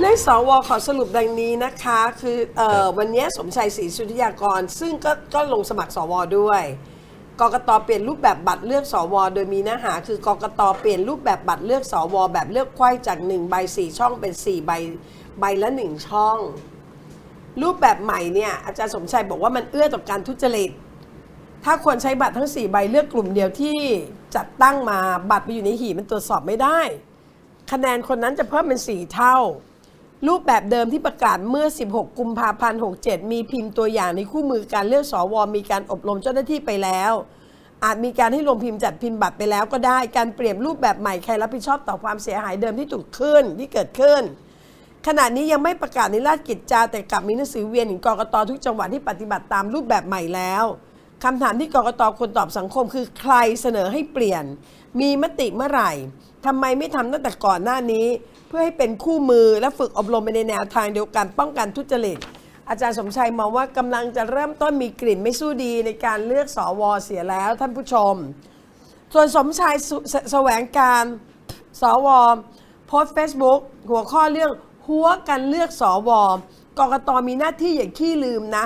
เรื่องสวขอสรุปดังนี้นะคะ คือเออวันนี้สมชัยศรีสุทธิยากร ซึ่งก็ก็ลงสมัครสวด้วยกกตเปลี่ยนรูปแบบบัตรเลือกสว โดยมีเนื้อหา คือกกตเปลี่ยนรูปแบบบัตรเลือกสว แบบเลือกไขว้จาก1ใบ4ช่องเป็น4ใบใบละ 1 ช่อง รูปแบบใหม่เนี่ยอาจารย์สมชัยบอกว่ามันเอื้อต่อการทุจริตถ้าควรใช้บัตรทั้ง 4 ใบเลือกกลุ่มเดียวที่จัดตั้งมาบัตรไปอยู่ในหีบมันตรวจสอบไม่ได้ คะแนนคนนั้นจะเพิ่มเป็น 4 เท่า รูปแบบเดิมที่ประกาศเมื่อ 16 กุมภาพันธ์ 67 มีพิมพ์ตัวอย่างในคู่มือการเลือกสวมีการอบรมเจ้าหน้าที่ไปแล้ว อาจมีการให้ลงพิมพ์จัดพิมพ์บัตรไปแล้วก็ได้ การเปลี่ยนรูปแบบใหม่ใครรับผิดชอบต่อความเสียหายเดิมที่ถูกขึ้นที่เกิดขึ้น ขณะนี้ยังไม่ประกาศในราชกิจจาแต่กลับมีหนังสือเวียนถึงกรกตทุกจังหวัดที่ปฏิบัติตามรูปแบบใหม่แล้ว คำถามที่กรกตควรตอบสังคมคือใครเสนอให้เปลี่ยน มีมติเมื่อไหร่ทำไมไม่ทำตั้งแต่ก่อนหน้านี้ เพื่อให้เป็นคู่มือและฝึกอบรมไปในแนวทางเดียวกันป้องกันทุจริต อาจารย์สมชัยมองว่ากำลังจะเริ่มต้นมีกลิ่นไม่สู้ดีในการเลือกสวเสียแล้วท่านผู้ชม ส่วนสมชายสุแสแสวงการสวโพสเฟซบุ๊กหัวข้อเรื่องหัวกันเลือกสวกรกตมีหน้าที่อย่าขี้ลืมนะ